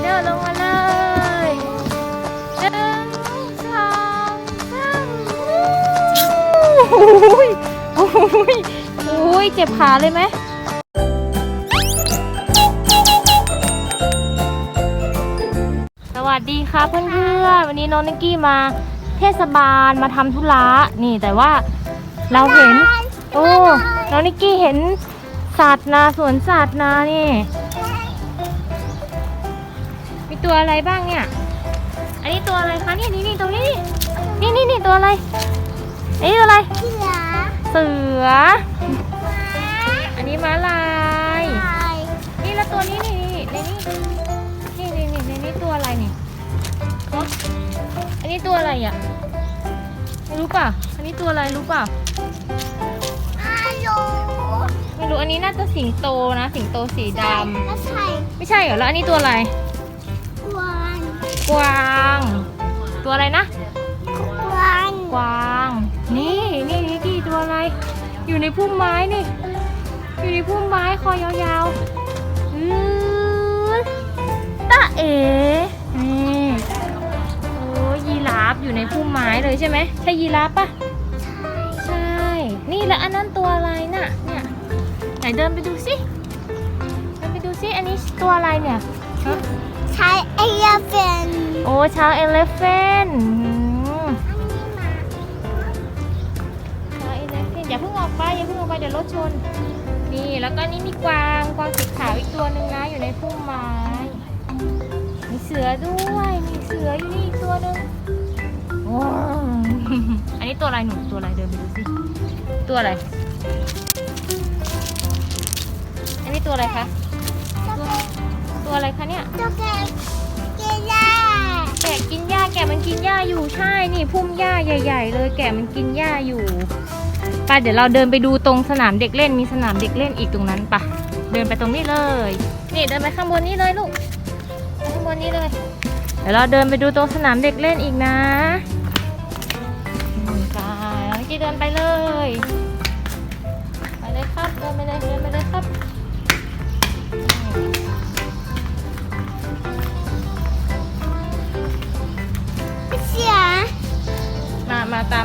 เดอร์ลงมาเลยหนึ่งสองสามโอ้ยโอ้ยโอ้ยเจ็บขาเลยไหมสวัสดีค่ะเพื่อนๆ วันนี้น้องนิกกี้มาเทศบาลมาทำธุระนี่แต่ว่าเราเห็น โอ้น้องนิกกี้เห็นสัตว์นาสวนสัตว์นานี่ ตัวอะไรบ้างเนี่ย อันนี้ตัวอะไรคะนี่นี่นี่ตัวนี้ นี่นี่นี่ตัวอะไรอันนี้ตัวอะไร เสือเสือม้าอันนี้ม้าลายไก่นี่แล้วตัวนี้นี่นี่ในนี่นี่นี่ในนี่ตัวอะไรนี่ฮะอันนี้ตัวอะไรอะไม่รู้ป่ะ อันนี้ตัวอะไรรู้ป่ะ อาโลไม่รู้ อันนี้น่าจะสิงโตนะ สิงโตสีดก็ใส่ำไม่ใช่เหรอ แล้วอันนี้ตัวอะไรก วางกวาง ตัวอะไรนะ กวางกวาง นี่นี่นี่กี่ตัวอะไร อยู่ในพุ่มไม้นี่ อยู่ในพุ่มไม้คอยาวๆอือตาเอ๋นี่โอ้ยีราฟอยู่ในพุ่มไม้เลยใช่ไหมใช่ยีราฟปะใช่ นี่แล้วอันนั้นตัวอะไรน่ะเนี่ยไหนเดินไปดูสิเดินไปดูสิอันนี้ตัวอะไรเนี่ยฮะใช้เอเยเฟนโอ้ช้างเอเลฟเฟนอันนี้มาช้างเอเลฟเฟนอย่าเพิ่งออกไปอย่าเพิ่งออกไปเดี๋ยวรถชน นี่แล้วก็นี่มีกวางกวางสีขาวอีกตัวหนึ่งนะอยู่ในพุ่มไม้ มีเสือด้วยมีเสืออยู่นี่อีกตัวหนึ่งว้าวอันนี้ตัวอะไรหนูตัวอะไรเดินไปดูสิตัวอะไร อันนี้ตัวอะไรคะตัว ตัวอะไรคะเนี่ยตัวแกเกล่าแกะกินหญ้าแกะมันกินหญ้าอยู่ใช่นี่พุ่มหญ้าใหญ่ ๆ เลย แกะมันกินหญ้าอยู่ไปเดี๋ยวเราเดินไปดูตรงสนามเด็กเล่นมีสนามเด็กเล่นอีกตรงนั้นปะเดินไปตรงนี้เลย นี่เดินไปข้างบนนี้เลยลูกไปข้างบนนี้เลยเดี๋ยวเราเดินไปดูตรงสนามเด็กเล่นอีกนะอืมไปแล้วกี้เดินไปเลย ไปเลยครับ เดินไปเลย เดินไปเลยครับ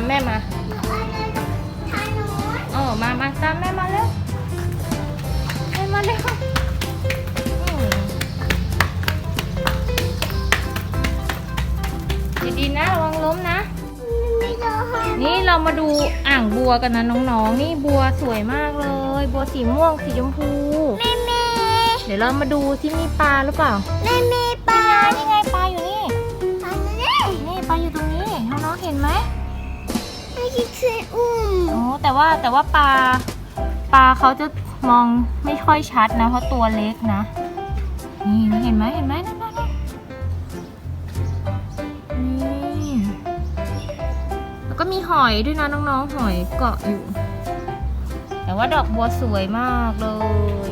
แม่มาอันนั้นทางโน้นเออมามาตามแม่มาเร็วแม่มาเร็วอืมดีๆนะระวังล้มนะไม่โดนนี่เรามาดูอ่างบัวกันนะน้องๆ นี่บัวสวยมากเลย บัวสีม่วงสีชมพูไม่มีเดี๋ยวเรามาดูที่มีปลาหรือเปล่าไม่มีปลานี่ไงปลาอยู่นี่อันนี้นี่ ปลาอยู่ตรงนี้น้องๆเห็นไหม ไม่ใช่เคยอุ้มโอ้แต่ว่าแต่ว่าปลาปลาเขาจะมองไม่ค่อยชัดนะ เพราะตัวเล็กนะ นี่นี่เห็นไหมเห็นไหมนั่นนั่นนั่นนี่แล้วก็มีหอยด้วยนะน้องๆ หอยเกาะอยู่ แต่ว่าดอกบัวสวยมากเลย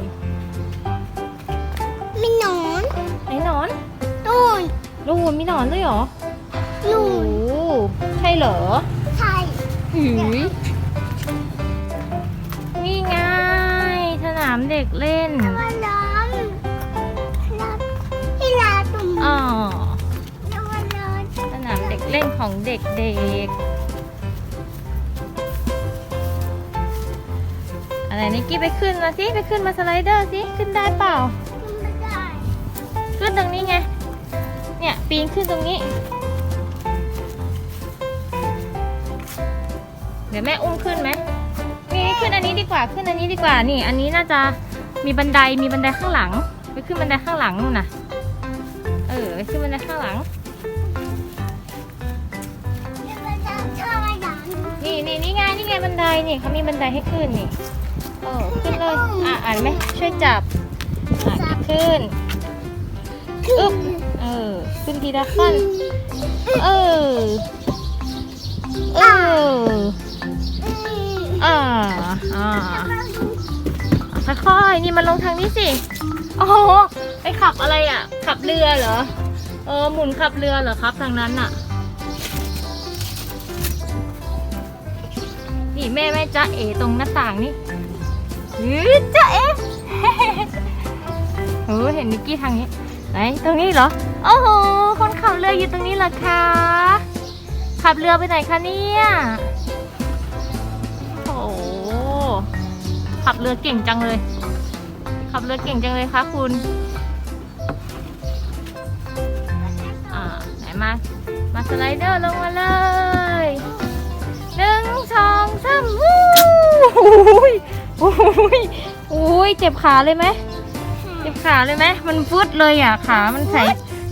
มีหนอนไหนหนอนนู่นลูกมีหนอนด้วยเหรอนู่โอ้นโหใช่เหรอใช่ หืยนี่ไงสนามเด็กเล่นมาล้อมล้อมที่ลาตุ่มอ๋อ แล้วมาล้อมสนามเด็กเล่นของเด็กๆ อะไรนิกกี้ไปขึ้นมาสิ ไปขึ้นมาสไลเดอร์สิ ขึ้นได้เปล่าไม่ได้ ขึ้นตรงนี้ไง เนี่ยปีนขึ้นตรงนี้ ดี๋ยวแม่อุ้มขึ้นไหมนี่ขึ้นอันนี้ดีกว่าขึ้นอันนี้ดีกว่านี่ อันนี้น่าจะมีบันไดมีบันไดข้างหลัง ไปขึ้นบันไดข้างหลังนู่นนะเออไปขึ้นบันไดข้างหลัง นี่นี่นี่ไงนี่ไงบันไดนี่เขามีบันไดให้ขึ้นนี่เออขึ้นเลยอะอ่านไหมช่วยจับอะขึ้นอึ๊บเออขึ้นทีละขั้นเออ ค่อยๆ นี่มาลงทางนี้สิ โอ้โห ไปขับอะไรอะ ขับเรือเหรอ เออ หมุนขับเรือเหรอครับทางนั้นอะ นี่แม่แม่จ้าเอตรงหน้าต่างนี่หือจ้าเอเออเห็นนิกกี้ทางนี้ ไหน ตรงนี้เหรอ โอ้โห คนขับเรืออยู่ตรงนี้เหรอคะ ขับเรือไปไหนคะเนี่ย ขับเรือเก่งจังเลย ขับเรือเก่งจังเลยคะคุณอ่าไหนมา มาสไลเดอร์ลงมาเลยหนึ่งสองสามวู้ยโอ้ยโอ้ยเจ็บขาเลยไหมเจ็บขาเลยไหมมันฟุดเลยอะขา มันใส่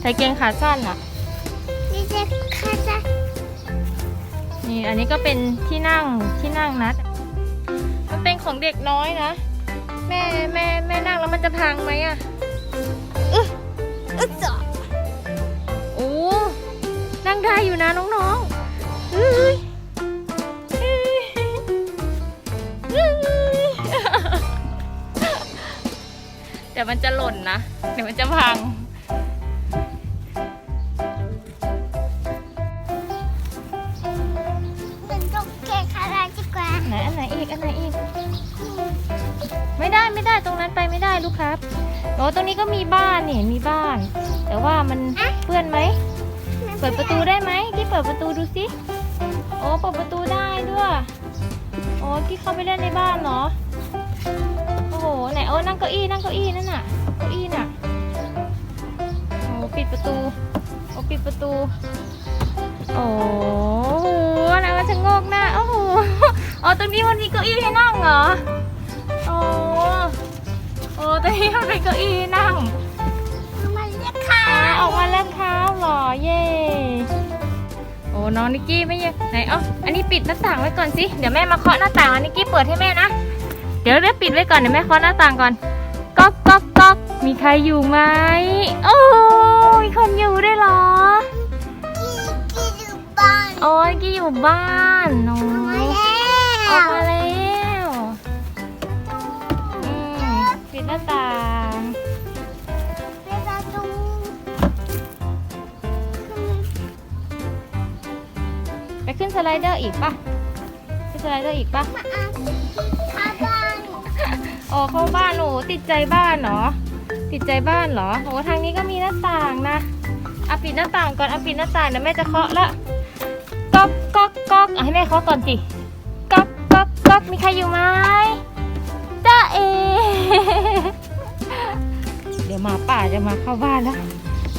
ใส่เกงขาสั้นอะนี่จะข้าจะนี่อันนี้ก็เป็นที่นั่งที่นั่งนะ มันเป็นของเด็กน้อยนะ แม่แม่แม่นั่งแล้วมันจะพังไหมอะอึ๊ะอึ๊ะจ๊ะโอ้นั่งได้อยู่นะน้องๆเฮ้ยเฮ้ยเฮ้ยเดี๋ยวมันจะหล่นนะ เดี๋ยวมันจะพัง ลูกครับโอ้ตรงนี้ก็มีบ้านนี่มีบ้าน แต่ว่ามันเปื้อนไหม เปิดประตูได้ไหมกี้เปิดประตูดูสิโอ้เปิดประตูได้ด้วยโอ้กี้เข้าไปเล่นในบ้านเหรอโอ้โหไหนโอ้นั่งเก้าอี้นั่งเก้าอี้นั่นน่ะเก้าอี้น่ะโอ้ปิดประตูโอ้ปิดประตูโอ้โหอะไรมันจะงอกหน้าโอ้โหอ๋อตรงนี้มันมีเก้าอี้ให้นั่งเหรอโอ้ โอ้ตรงนี้มันเป็นเก้าอี้ให้นั่งมันเรียกข้าอ่าออกมาแล้วเท้าเหรอเย่โอ้น้องนิกกี้ไม่ยังไหนเอ้าอันนี้ปิดหน้าต่างไว้ก่อนสิเดี๋ยวแม่มาเคาะหน้าต่างอันนิกกี้เปิดให้แม่นะเดี๋ยวเดี๋ยวปิดไว้ก่อนเดี๋ยวแม่เคาะหน้าต่างก่อนก๊อกก๊อกก๊อกมีใครอยู่ไหมโอ้มีคนอยู่ด้วยเหรอ กี้กี้อยู่บ้านโอ้ยกี้อยู่บ้านโอ้ม น้าต่างไปประตูไปขึ้นสไลเดอร์อีกปะขึ้นสไลเดอร์อีกปะมาอาข้าบ้านอ๋อเข้าบ้านโอ้ติดใจบ้านเหรอ ติดใจบ้านเหรอโอ้ทางนี้ก็มีหน้าต่างนะเอาปิดหน้าต่างก่อนเอาปิดหน้าต่างเดี๋ยวแม่จะเคาะละก๊อกก๊อกก๊อกอะให้แม่เคาะก่อนสิก๊อกก๊อกก๊อกมีใครอยู่ไหม หมาป่าจะมาเข้าบ้านแล้ว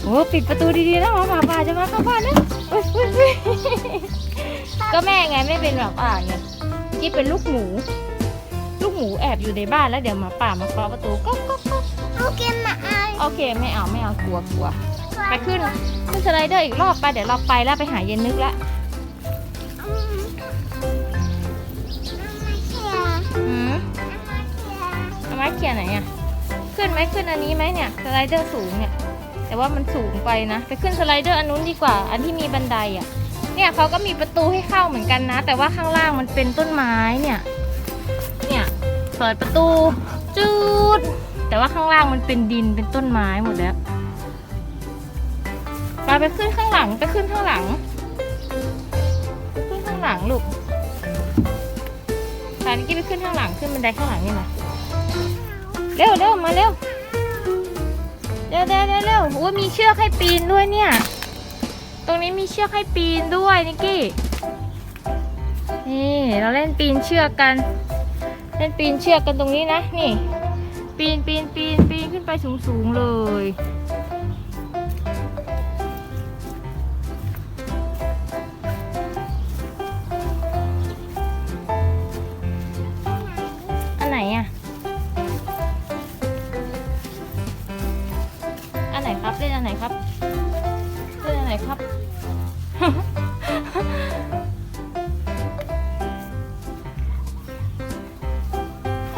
โอ้ปิดประตูดีๆนะหมาป่าจะมาเข้าบ้านแล้วอุ๊ยอุ๊ยอุ๊ยก็แม่ไงไม่เป็นหมาป่าไงกี้เป็นลูกหมู ลูกหมูแอบอยู่ในบ้านแล้วเดี๋ยวหมาป่ามาเคาะประตูก็ก็ก็โอเคมาอาโอเคไม่เอาไม่เอากลัวกลัวไปขึ้นขึ้นสไลเดอร์อีกรอบไปเดี๋ยวเราไปแล้วไปหาเย็นนึกละอืมเอามาเขี่ยหืมเอามาเขี่ยเอาไม้เขียนไหนอะ ขึ้นไหมขึ้นอันนี้ไหมเนี่ยสไลเดอร์สูงเนี่ยแต่ว่ามันสูงไปนะ ไปขึ้นสไลเดอร์อันนู้นดีกว่า อันที่มีบันไดอะเนี่ยเขาก็มีประตูให้เข้าเหมือนกันนะ แต่ว่าข้างล่างมันเป็นต้นไม้เนี่ย เนี่ยเปิดประตูจูดแต่ว่าข้างล่างมันเป็นดินเป็นต้นไม้หมดแล้วไปไปขึ้นข้างหลังไปขึ้นข้างหลัง ขึ้นข้างหลังลูกตอนนี้กี้ไปขึ้นข้างหลังขึ้นบันไดข้างหลังนี่มา เร็วเร็วมาเร็วเร็วเร็วเร็วเร็วโอ้มีเชือกให้ปีนด้วยเนี่ย ตรงนี้มีเชือกให้ปีนด้วยนิกกี้ นี่เราเล่นปีนเชือกกัน เล่นปีนเชือกกันตรงนี้นะ นี่ ปีนปีนปีนปีนขึ้นไปสูงสูงเลย ล่นอันไหนครับเล่นอันไหนครับ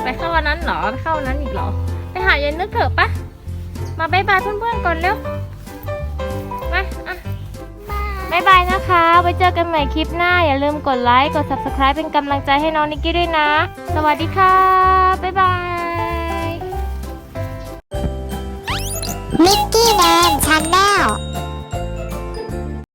ไปเข้าวันนั้นเหรอ ไปเข้าวันนั้นอีกเหรอ ไปหายายนึกเถอะปะ มาบายบายเพื่อนๆก่อนเร็วมาอะบ้านบายบายนะคะ ไว้เจอกันใหม่คลิปหน้า อย่าลืมกดไลค์ กด subscribe เป็นกำลังใจให้น้องนิกกี้ด้วยนะ สวัสดีค่ะ บ๊ายบาย มิกกี้แมนชาแนล